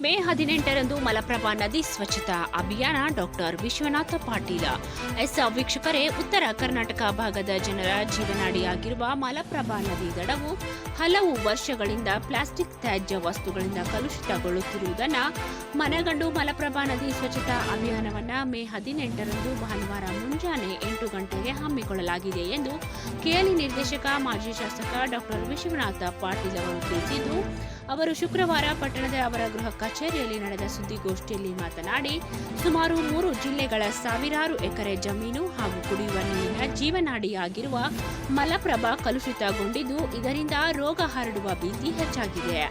ಮೇ ಹದಿನೆಂಟರಂದು ಮಲಪ್ರಭಾ ನದಿ ಸ್ವಚ್ಛತಾ ಅಭಿಯಾನ ಡಾಕ್ಟರ್ ವಿಶ್ವನಾಥ ಪಾಟೀಲ. ಎಸ್ ವೀಕ್ಷಕರೇ, ಉತ್ತರ ಕರ್ನಾಟಕ ಭಾಗದ ಜನರ ಜೀವನಾಡಿಯಾಗಿರುವ ಮಲಪ್ರಭಾ ನದಿ ದಡವು ಹಲವು ವರ್ಷಗಳಿಂದ ಪ್ಲಾಸ್ಟಿಕ್ ತ್ಯಾಜ್ಯ ವಸ್ತುಗಳಿಂದ ಕಲುಷಿತಗೊಳ್ಳುತ್ತಿರುವುದನ್ನು ಮನಗಂಡು ಮಲಪ್ರಭಾ ನದಿ ಸ್ವಚ್ಛತಾ ಅಭಿಯಾನವನ್ನು ಮೇ ಹದಿನೆಂಟರಂದು ಭಾನುವಾರ ಮುಂಜಾನೆ ಎಂಟು ಗಂಟೆಗೆ ಹಮ್ಮಿಕೊಳ್ಳಲಾಗಿದೆ ಎಂದು ಕೆಎಲ್ಇ ನಿರ್ದೇಶಕ, ಮಾಜಿ ಶಾಸಕ ಡಾಕ್ಟರ್ ವಿಶ್ವನಾಥ ಪಾಟೀಲ್ ಅವರು ತಿಳಿಸಿದ್ದು ಅವರು ಶುಕ್ರವಾರ ಪಟ್ಟಣದ ಅವರ ಗೃಹ ಕಚೇರಿಯಲ್ಲಿ ನಡೆದ ಸುದ್ದಿಗೋಷ್ಠಿಯಲ್ಲಿ ಮಾತನಾಡಿ, ಸುಮಾರು ಮೂರು ಜಿಲ್ಲೆಗಳ ಸಾವಿರಾರು ಎಕರೆ ಜಮೀನು ಹಾಗೂ ಕುಡಿಯುವ ನೀರಿನ ಜೀವನಾಡಿಯಾಗಿರುವ ಮಲಪ್ರಭಾ ಕಲುಷಿತಗೊಂಡಿದ್ದು, ಇದರಿಂದ ರೋಗ ಹರಡುವ ಭೀತಿ ಹೆಚ್ಚಾಗಿದೆ.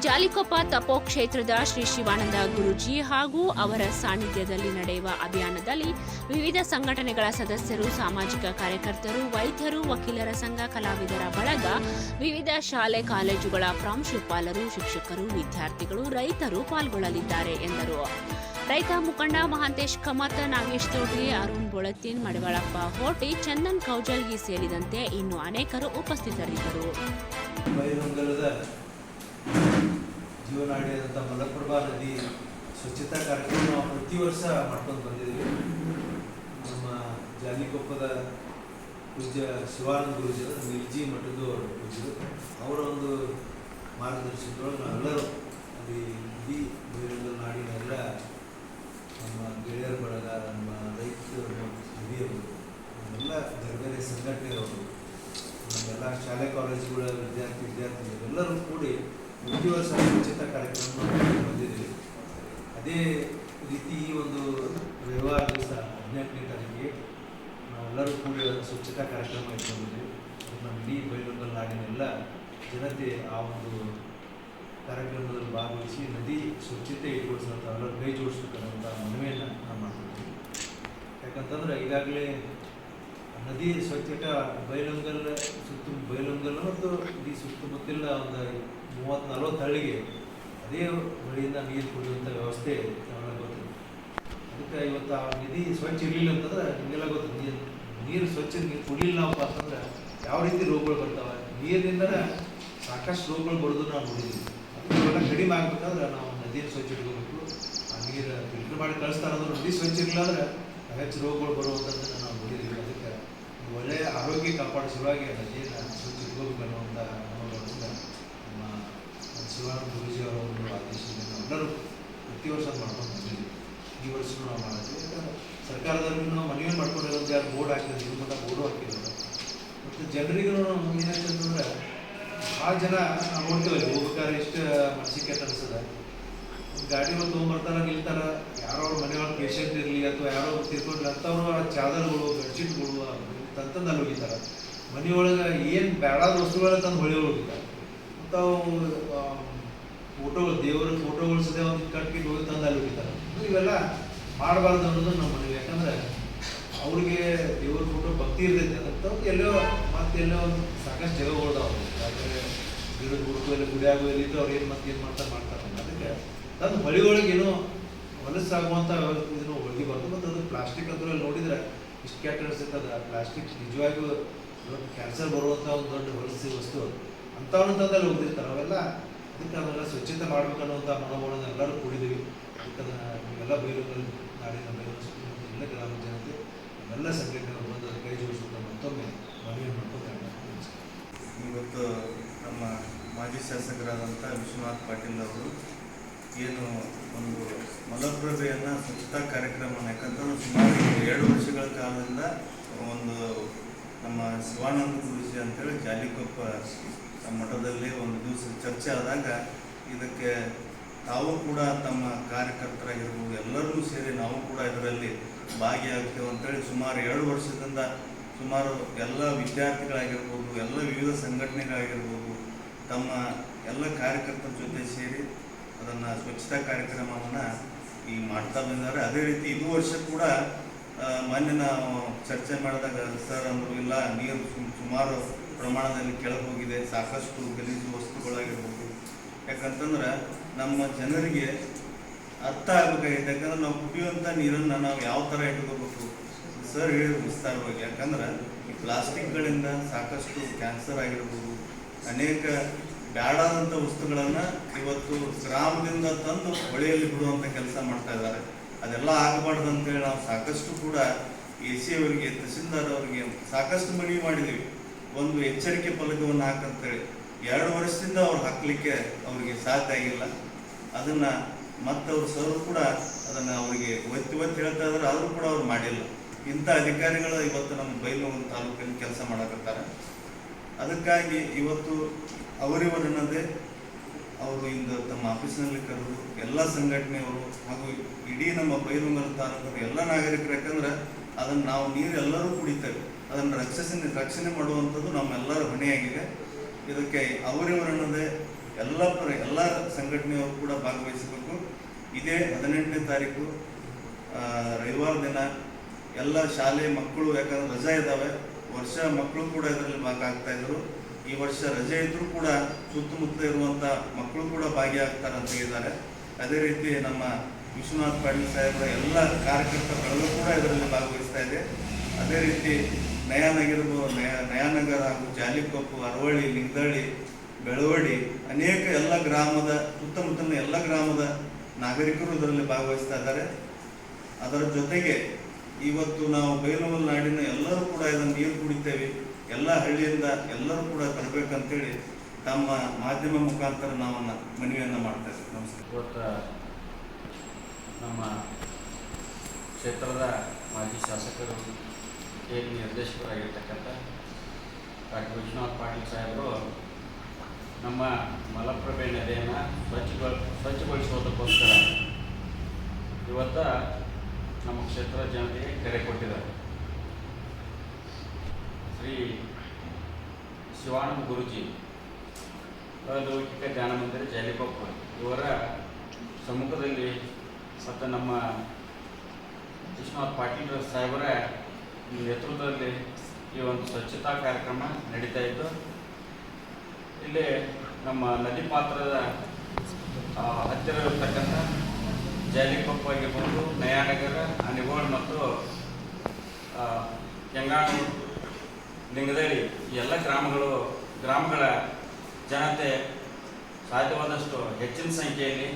ಜಾಲಿಕೊಪ್ಪ ತಪೋ ಕ್ಷೇತ್ರದ ಶ್ರೀ ಶಿವಾನಂದ ಗುರುಜಿ ಹಾಗೂ ಅವರ ಸಾನ್ನಿಧ್ಯದಲ್ಲಿ ನಡೆಯುವ ಅಭಿಯಾನದಲ್ಲಿ ವಿವಿಧ ಸಂಘಟನೆಗಳ ಸದಸ್ಯರು, ಸಾಮಾಜಿಕ ಕಾರ್ಯಕರ್ತರು, ವೈದ್ಯರು, ವಕೀಲರ ಸಂಘ, ಕಲಾವಿದರ ಬಳಗ, ವಿವಿಧ ಶಾಲೆ, ಕಾಲೇಜುಗಳ ಪ್ರಾಂಶುಪಾಲರು, ಶಿಕ್ಷಕರು, ವಿದ್ಯಾರ್ಥಿಗಳು, ರೈತರು ಪಾಲ್ಗೊಳ್ಳಲಿದ್ದಾರೆ ಎಂದರು. ರೈತ ಮುಖಂಡ ಮಹಾಂತೇಶ್ ಕಮತ್, ನಾಗೇಶ್ ತೋಟಿ ಅರುಣ್ ಬೊಳತಿನ್, ಮಡವಾಳಪ್ಪ ಹೋಟಿ ಚಂದನ್ ಕೌಜಲ್ಗಿ ಸೇರಿದಂತೆ ಇನ್ನು ಅನೇಕರು ಉಪಸ್ಥಿತರಿದ್ದರು. ಜೀವನಾಡಿಯಾದಂಥ ಮಲಪ್ರಭಾ ನದಿ ಸ್ವಚ್ಛತಾ ಕಾರ್ಯಕ್ರಮ ಪ್ರತಿ ವರ್ಷ ಮಾಡ್ಕೊಂಡು ಬಂದಿದ್ದೀವಿ ನಮ್ಮ ಜಾಲಿಕೊಪ್ಪದ ಪೂಜ್ಯ ಶಿವಾನಂದ ಗುರುಜಿ ನಿರ್ಜಿ ಮಠದ ಪೂಜ್ಯರು. ಅವರ ಒಂದು ಮಾರ್ಗದರ್ಶನದೊಳಗೆ ನಾವೆಲ್ಲರೂ ಅಲ್ಲಿ ಇಡೀ ಬೇರೆ ನಾಡಿನೆಲ್ಲ ನಮ್ಮ ಗೆಳೆಯರ ಬಳಗ, ನಮ್ಮ ರೈತರು ಹಿರಿಯರು, ನಮ್ಮೆಲ್ಲ ಬೇರೆ ಬೇರೆ ಸಂಘಟನೆಯವರು, ನಮ್ಮೆಲ್ಲ ಶಾಲೆ, ಕಾಲೇಜುಗಳ ವಿದ್ಯಾರ್ಥಿ ವಿದ್ಯಾರ್ಥಿಗಳು ಎಲ್ಲರೂ ಕೂಡಿ ಪ್ರತಿ ವರ್ಷ ಸ್ವಚ್ಛತಾ ಕಾರ್ಯಕ್ರಮ ಬಂದಿದ್ದೀವಿ. ಅದೇ ರೀತಿ ಈ ಒಂದು ವ್ಯವಹಾರ ದಿವಸ ಹದಿನೆಂಟನೇ ತಾರೀಕಿಗೆ ನಾವೆಲ್ಲರೂ ಕೂಡಿ ಸ್ವಚ್ಛತಾ ಕಾರ್ಯಕ್ರಮ ಇಟ್ಕೊಂಡಿದ್ದೀವಿ. ನಮ್ಮ ಇಡೀ ಬೈಲೊಂಗಲ್ ನಾಡಿನ ಜನತೆ ಆ ಒಂದು ಕಾರ್ಯಕ್ರಮದಲ್ಲಿ ಭಾಗವಹಿಸಿ ನದಿ ಸ್ವಚ್ಛತೆ ಇಟ್ಕೊಳ್ಸಂತ ಎಲ್ಲರೂ ಕೈ ಜೋಡಿಸ್ಬೇಕನ್ನೋಂಥ ಮನವಿಯನ್ನು ನಾವು ಮಾಡ್ತಿದ್ದೀವಿ. ಯಾಕಂತಂದ್ರೆ ಈಗಾಗಲೇ ನದಿ ಸ್ವಚ್ಛತೆ ಬೈಲೊಂಗಲ್ ಸುತ್ತ ಇಡೀ ಸುತ್ತಮುತ್ತಲಿನ ಒಂದು ಮೂವತ್ತು ನಲವತ್ತು ಹಳ್ಳಿಗೆ ಅದೇ ಬಳಿಯಿಂದ ನೀರು ಕುಡಿಯುವಂಥ ವ್ಯವಸ್ಥೆ ನಮಗೆ ಗೊತ್ತಿದೆ. ಅದಕ್ಕೆ ಇವತ್ತು ಆ ನಿಧಿ ಸ್ವಚ್ಛ ಇರಲಿಲ್ಲ ಅಂತಂದ್ರೆ ನಿಮಗೆಲ್ಲ ಗೊತ್ತು, ನೀರು ನೀರು ಸ್ವಚ್ಛ ನೀರು ಕುಡಿಲಿಲ್ಲ ಅಂತಂದ್ರೆ ಯಾವ ರೀತಿ ರೋಗಗಳು ಬರ್ತಾವೆ? ನೀರಿನಿಂದ ಸಾಕಷ್ಟು ರೋಗಗಳು ಬರೋದು ನಾವು ನೋಡಿದ್ದೀವಿ. ಅದಕ್ಕೆಲ್ಲ ಕಡಿಮೆ ಆಗ್ಬೇಕಾದ್ರೆ ನಾವು ನದಿಯನ್ನು ಸ್ವಚ್ಛ ಇಟ್ಕೋಬೇಕು. ಆ ನೀರು ಫಿಲ್ಟರ್ ಮಾಡಿ ಕಳಿಸ್ತಾರೆ ಅಂದ್ರೆ ನದಿ ಸ್ವಚ್ಛ ಇರಲಿಲ್ಲ ಅಂದ್ರೆ ಹೆಚ್ಚು ರೋಗಗಳು ಬರುವಂಥದ್ದನ್ನು ನಾವು ನೋಡಿದ್ದೀವಿ. ಒಳ್ಳೆಯ ಆರೋಗ್ಯ ಕಾಪಾಡೋ ಸಲುವಾಗಿ ನದಿಯನ್ನು ಸ್ವಚ್ಛ ಇಟ್ಕೋಬೇಕು ಅನ್ನುವಂಥ ಅನುಭವಗಳಿಂದ ನಮ್ಮ ಶಿವಾನಂದ ಗುರುಜಿ ಅವರ ಒಂದು ಆದೇಶದಿಂದ ನಾವೆಲ್ಲರೂ ಪ್ರತಿ ವರ್ಷ ಮಾಡ್ಕೊಂಡು ಬಂದಿದ್ದೀವಿ. ಈ ವರ್ಷನೂ ನಾವು ಮಾಡಿದ್ವಿ ಯಾಕಂದ್ರೆ ಸರ್ಕಾರದವ್ರಿಗೂ ನಾವು ಮನವಿ ಮಾಡ್ಕೊಂಡಿರೋದು ಯಾರು ಬೋರ್ಡ್ ಹಾಕಿದ್ರು ಇದು ಮಟ್ಟ ಬೋರ್ಡು ಹಾಕಿದ್ರು ಮತ್ತು ಜನರಿಗೂ ಏನಾಗ್ತಂದ್ರೆ ಭಾಳ ಜನ ನೋಡ್ತೇವೆ ಹೋಗ್ಬೇಕಾದ್ರೆ ಎಷ್ಟು ಮನಸ್ಸಿಗೆ ಅನ್ಸದ ಗಾಡಿ ಒಂದು ತೊಗೊಂಬರ್ತಾರ, ನಿಲ್ತಾರ, ಯಾರೋ ಅವ್ರ ಮನೆಯೊಳಗೆ ಪೇಷಂಟ್ ಇರಲಿ ಅಥವಾ ಯಾರೋ ತಿರ್ಕೊಂಡ್ಲಿ ಅಂಥವ್ರು ಚಾದರ್ಗಳು ಬೆಡ್ಶೀಟ್ಗಳು ತಂತಂದು ಅಲ್ಲಿ ಹೋಗಿದ್ದಾರೆ. ಮನೆಯೊಳಗೆ ಏನು ಬೇಡಾದ ವಸ್ತುಗಳ ತಂದು ಹೊಳಿ ಹೋಗಿದ್ದಾರೆ. ಅಂಥವು ಫೋಟೋಗಳು ದೇವರ ಫೋಟೋಗಳು ಸದೇ ಒಂದು ಕಟ್ಟಿ ಹೋಗಿ ತಂದು ಅಲ್ಲಿ ಹೋಗಿದ್ದಾರೆ ಇವೆಲ್ಲ ಮಾಡಬಾರ್ದು ಅನ್ನೋದು ನಮ್ಮ ಮನೆಗೆ ಯಾಕಂದ್ರೆ ಅವ್ರಿಗೆ ದೇವ್ರ ಫೋಟೋ ಭಕ್ತಿ ಇರ್ತೈತೆ ಅಂತ ಎಲ್ಲೋ, ಮತ್ತೆ ಎಲ್ಲೋ ಒಂದು ಸಾಕಷ್ಟು ಜಾಗಗಳದಾವ ಯಾಕಂದ್ರೆ ಗಿಡದ ಹುಡುಕು ಎಲ್ಲ ಗುಡಿಯಾಗೋ ಎಲ್ಲಿದ್ದು ಅವ್ರು ಏನು ಮತ್ತೆ ಏನು ಮಾಡ್ತಾರೆ ಮಾಡ್ತಾರೆ ಅದಕ್ಕೆ ತಂದು ಹೊಳಿ ಒಳಗೆ ಏನೋ ಹೊಲಸಾಗುವಂಥ ಇದನ್ನು ಒಳಗಿಬಾರ್ದು ಮತ್ತು ಅದು ಪ್ಲಾಸ್ಟಿಕ್ ಅದರಲ್ಲಿ ನೋಡಿದ್ರೆ ಇಷ್ಟು ಕೆಟ್ಟ ಅನಿಸುತ್ತೆ ಅದು ಪ್ಲಾಸ್ಟಿಕ್ ನಿಜವಾಗಿಯೂ ಕ್ಯಾನ್ಸರ್ ಬರುವಂಥ ಒಂದು ದೊಡ್ಡ ಹೊಲಸಿ ವಸ್ತು. ಅಂಥವನ್ನ ತಂದಲ್ಲಿ ಹೋಗ್ತಿರ್ತಾರೆ ಅವೆಲ್ಲ ಅದಕ್ಕೆ ಅದನ್ನೆಲ್ಲ ಸ್ವಚ್ಛತೆ ಮಾಡ್ಬೇಕನ್ನುವಂಥ ಮನೋಭಾವನ ಎಲ್ಲರೂ ಕೂಡಿದ್ದೀವಿ. ಅದಕ್ಕೆ ಎಲ್ಲ ಬೈಲೂರಲ್ಲಿ ನಾಡಿನ ಬೈಲೂರು ಸುತ್ತಮುತ್ತ ಎಲ್ಲ ಗ್ರಾಮ ಜನತೆ ಎಲ್ಲ ಸಂಘಟನೆಗಳು ಬಂದು ಕೈ ಜೋಡಿಸುತ್ತಾ ಮತ್ತೊಮ್ಮೆ ಮನವಿ ಮಾಡ್ಕೊಂಡು ಇವತ್ತು ನಮ್ಮ ಮಾಜಿ ಶಾಸಕರಾದಂಥ ವಿಶ್ವನಾಥ್ ಪಾಟೀಲ್ ಅವರು ಏನು ಒಂದು ಮಲಪ್ರಭೆಯನ್ನು ಸ್ವಚ್ಛತಾ ಕಾರ್ಯಕ್ರಮವನ್ನು ಯಾಕಂತಂದ್ರೆ ಸುಮಾರು ಎರಡು ವರ್ಷಗಳ ಕಾಲದಿಂದ ಒಂದು ನಮ್ಮ ಶಿವಾನಂದ ಗುರುಜಿ ಅಂತೇಳಿ ಜಾಲಿಕೊಪ್ಪ ಮಠದಲ್ಲಿ ಒಂದು ದಿವಸ ಚರ್ಚೆ ಆದಾಗ ಇದಕ್ಕೆ ತಾವು ಕೂಡ ತಮ್ಮ ಕಾರ್ಯಕರ್ತರಾಗಿರ್ಬೋದು, ಎಲ್ಲರೂ ಸೇರಿ ನಾವು ಕೂಡ ಇದರಲ್ಲಿ ಭಾಗಿಯಾಗ್ತೇವೆ ಅಂತೇಳಿ ಸುಮಾರು ಎರಡು ವರ್ಷದಿಂದ ಸುಮಾರು ಎಲ್ಲ ವಿದ್ಯಾರ್ಥಿಗಳಾಗಿರ್ಬೋದು, ಎಲ್ಲ ವಿವಿಧ ಸಂಘಟನೆಗಳಾಗಿರ್ಬೋದು, ತಮ್ಮ ಎಲ್ಲ ಕಾರ್ಯಕರ್ತರ ಜೊತೆ ಸೇರಿ ಅದನ್ನು ಸ್ವಚ್ಛತಾ ಕಾರ್ಯಕ್ರಮವನ್ನು ಈ ಮಾಡ್ತಾ ಬಂದಿದ್ದಾರೆ. ಅದೇ ರೀತಿ ಇದು ವರ್ಷ ಕೂಡ ಮೊನ್ನೆ ನಾವು ಚರ್ಚೆ ಮಾಡಿದಾಗ ಸರ್ ಅಂದರು, ಇಲ್ಲ, ನೀರು ಸುಮಾರು ಪ್ರಮಾಣದಲ್ಲಿ ಕೆಳಗೆ ಹೋಗಿದೆ ಸಾಕಷ್ಟು ಗಲೀಜು ವಸ್ತುಗಳಾಗಿರ್ಬೋದು. ಯಾಕಂತಂದ್ರೆ ನಮ್ಮ ಜನರಿಗೆ ಅರ್ಥ ಆಗಬೇಕಾಗಿದೆ ಯಾಕಂದ್ರೆ ನಾವು ಕುಡಿಯುವಂಥ ನೀರನ್ನು ನಾವು ಯಾವ ಥರ ಇಟ್ಕೋಬೇಕು? ಸರ್ ಹೇಳಿದ್ರು ವಿಸ್ತಾರವಾಗಿ. ಯಾಕಂದ್ರೆ ಈ ಪ್ಲಾಸ್ಟಿಕ್ಗಳಿಂದ ಸಾಕಷ್ಟು ಕ್ಯಾನ್ಸರ್ ಆಗಿರ್ಬೋದು, ಅನೇಕ ಬ್ಯಾಡಾದಂಥ ವಸ್ತುಗಳನ್ನು ಇವತ್ತು ಗ್ರಾಮದಿಂದ ತಂದು ಹೊಳೆಯಲ್ಲಿ ಬಿಡುವಂಥ ಕೆಲಸ ಮಾಡ್ತಾ ಇದ್ದಾರೆ. ಅದೆಲ್ಲ ಆಗಬಾರ್ದು ಅಂತೇಳಿ ನಾವು ಸಾಕಷ್ಟು ಕೂಡ ಎ ಸಿ ಅವರಿಗೆ, ತಹಸೀಲ್ದಾರ್ ಅವರಿಗೆ ಸಾಕಷ್ಟು ಮನವಿ ಮಾಡಿದ್ದೀವಿ ಒಂದು ಎಚ್ಚರಿಕೆ ಫಲಕವನ್ನು ಹಾಕಂತೇಳಿ. ಎರಡು ವರ್ಷದಿಂದ ಅವ್ರು ಹಾಕಲಿಕ್ಕೆ ಅವರಿಗೆ ಸಾಧ್ಯ ಆಗಿಲ್ಲ. ಅದನ್ನ ಮತ್ತವ್ರು ಸರ್ ಕೂಡ ಅದನ್ನ ಅವರಿಗೆ ಒತ್ತಿ ಒತ್ತಿ ಹೇಳ್ತಾ ಇದ್ದಾರೆ. ಆದರೂ ಕೂಡ ಅವ್ರು ಮಾಡಿಲ್ಲ. ಇಂಥ ಅಧಿಕಾರಿಗಳು ಇವತ್ತು ನಮ್ಮ ಬೈಲೂರು ತಾಲೂಕಲ್ಲಿ ಕೆಲಸ ಮಾಡಕತ್ತಾರೆ. ಅದಕ್ಕಾಗಿ ಇವತ್ತು ಅವರಿವರನ್ನದೇ ಅವರು ಇಂದು ತಮ್ಮ ಆಫೀಸ್ನಲ್ಲಿ ಕರೆದು ಎಲ್ಲ ಸಂಘಟನೆಯವರು ಹಾಗೂ ಇಡೀ ನಮ್ಮ ಬೈಲುಂಗಲ ತಾಲೂಕಿನ ಎಲ್ಲ ನಾಗರಿಕರು. ಯಾಕಂದ್ರೆ ಅದನ್ನು ನಾವು ನೀರು ಎಲ್ಲರೂ ಕುಡಿತೇವೆ. ಅದನ್ನು ರಕ್ಷಿಸಿ, ರಕ್ಷಣೆ ಮಾಡುವಂಥದ್ದು ನಮ್ಮೆಲ್ಲರ ಹೊಣೆಯಾಗಿದೆ. ಇದಕ್ಕೆ ಅವರಿವರನ್ನದೇ ಎಲ್ಲ ಪರ, ಎಲ್ಲ ಸಂಘಟನೆಯವರು ಕೂಡ ಭಾಗವಹಿಸಬೇಕು. ಇದೇ ಹದಿನೆಂಟನೇ ತಾರೀಕು ರವಿವಾರ ದಿನ ಎಲ್ಲ ಶಾಲೆ ಮಕ್ಕಳು, ಯಾಕಂದ್ರೆ ರಜಾ ಇದ್ದಾವೆ, ವರ್ಷ ಮಕ್ಕಳು ಕೂಡ ಇದರಲ್ಲಿ ಭಾಗ ಇದ್ರು ಈ ವರ್ಷ ರಜೆ ಇದ್ರೂ ಕೂಡ ಸುತ್ತಮುತ್ತ ಇರುವಂತ ಮಕ್ಕಳು ಕೂಡ ಭಾಗಿಯಾಗ್ತಾರೆ ಅಂತ ಹೇಳಿದ್ದಾರೆ. ಅದೇ ರೀತಿ ನಮ್ಮ ವಿಶ್ವನಾಥ್ ಪಾಟೀಲ್ ಸಾಹೇಬರ ಎಲ್ಲ ಕಾರ್ಯಕರ್ತರುಗಳು ಕೂಡ ಇದರಲ್ಲಿ ಭಾಗವಹಿಸ್ತಾ ಇದೆ. ಅದೇ ರೀತಿ ನಯಾನಗಿರ್ಬೋದು ನಯ, ನಯಾನಗರ ಹಾಗೂ ಜಾಲಿಕೊಪ್ಪು ಅರವಳ್ಳಿ, ಲಿಂಗದಳ್ಳಿ, ಬೆಳವಡಿ ಅನೇಕ ಎಲ್ಲ ಗ್ರಾಮದ, ಸುತ್ತಮುತ್ತಲಿನ ಎಲ್ಲ ಗ್ರಾಮದ ನಾಗರಿಕರು ಇದರಲ್ಲಿ ಭಾಗವಹಿಸ್ತಾ ಇದ್ದಾರೆ. ಅದರ ಜೊತೆಗೆ ಇವತ್ತು ನಾವು ಬೈಲಮಲ್ ನಾಡಿನ ಎಲ್ಲರೂ ಕೂಡ ಇದನ್ನು ನೀರು ಕುಡಿತೇವೆ. ಎಲ್ಲ ಹಳ್ಳಿಯಿಂದ ಎಲ್ಲರೂ ಕೂಡ ತರಬೇಕಂತೇಳಿ ತಮ್ಮ ಮಾಧ್ಯಮ ಮುಖಾಂತರ ನಾವು ಮನವಿಯನ್ನು ಮಾಡ್ತಾ ಇದ್ದೀವಿ. ನಮಸ್ಕಾರ. ಇವತ್ತು ನಮ್ಮ ಕ್ಷೇತ್ರದ ಮಾಜಿ ಶಾಸಕರು ಕೆ ನಿರ್ದೇಶಕರಾಗಿರ್ತಕ್ಕಂಥ ಡಾಕ್ಟರ್ ವಿಶ್ವನಾಥ್ ಪಾಟೀಲ್ ಸಾಹೇಬರು ನಮ್ಮ ಮಲಪ್ರಭೆ ನದಿಯನ್ನು ಸ್ವಚ್ಛಗೊಳ, ಸ್ವಚ್ಛಗೊಳಿಸುವುದಕ್ಕೋಸ್ಕರ ಇವತ್ತು ನಮ್ಮ ಕ್ಷೇತ್ರ ಜನತೆಗೆ ಕರೆ ಕೊಟ್ಟಿದ್ದಾರೆ. ಶ್ರೀ ಶಿವಾನಂದ ಗುರುಜಿ ಅಲೌಕಿಕ ಧ್ಯಾನ ಮಂದಿರ ಜಾಲಿಕೊಪ್ಪ ಇವರ ಸಮ್ಮುಖದಲ್ಲಿ ಮತ್ತು ನಮ್ಮ ವಿಶ್ವನಾಥ್ ಪಾಟೀಲ್ ಸಾಹೇಬರ ನೇತೃತ್ವದಲ್ಲಿ ಈ ಒಂದು ಸ್ವಚ್ಛತಾ ಕಾರ್ಯಕ್ರಮ ನಡೀತಾ ಇತ್ತು. ಇಲ್ಲಿ ನಮ್ಮ ನದಿ ಪಾತ್ರದ ಆ, ಹತ್ತಿರ ಇರತಕ್ಕಂಥ ಜಾಲಿಕೊಪ್ಪ ಆಗಿರ್ಬೋದು ನಯಾನಗರ ಅನಿಗೋಳ್ ಮತ್ತು ಆ, ಈ ಎಲ್ಲ ಗ್ರಾಮಗಳು, ಗ್ರಾಮಗಳ ಜನತೆ ಸಾಧ್ಯವಾದಷ್ಟು ಹೆಚ್ಚಿನ ಸಂಖ್ಯೆಯಲ್ಲಿ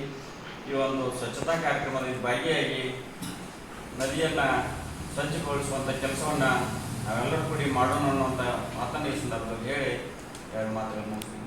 ಈ ಒಂದು ಸ್ವಚ್ಛತಾ ಕಾರ್ಯಕ್ರಮದಲ್ಲಿ ಭಾಗಿಯಾಗಿ ನದಿಯನ್ನು ಸ್ವಚ್ಛಗೊಳಿಸುವಂಥ ಕೆಲಸವನ್ನು ನಾವೆಲ್ಲರೂ ಕೂಡಿ ಮಾಡೋಣ ಅನ್ನುವಂಥ ಮಾತನ್ನು ಈ ಸಂದರ್ಭದಲ್ಲಿ ಹೇಳಿ ಎರಡು ಮಾತುಗಳನ್ನು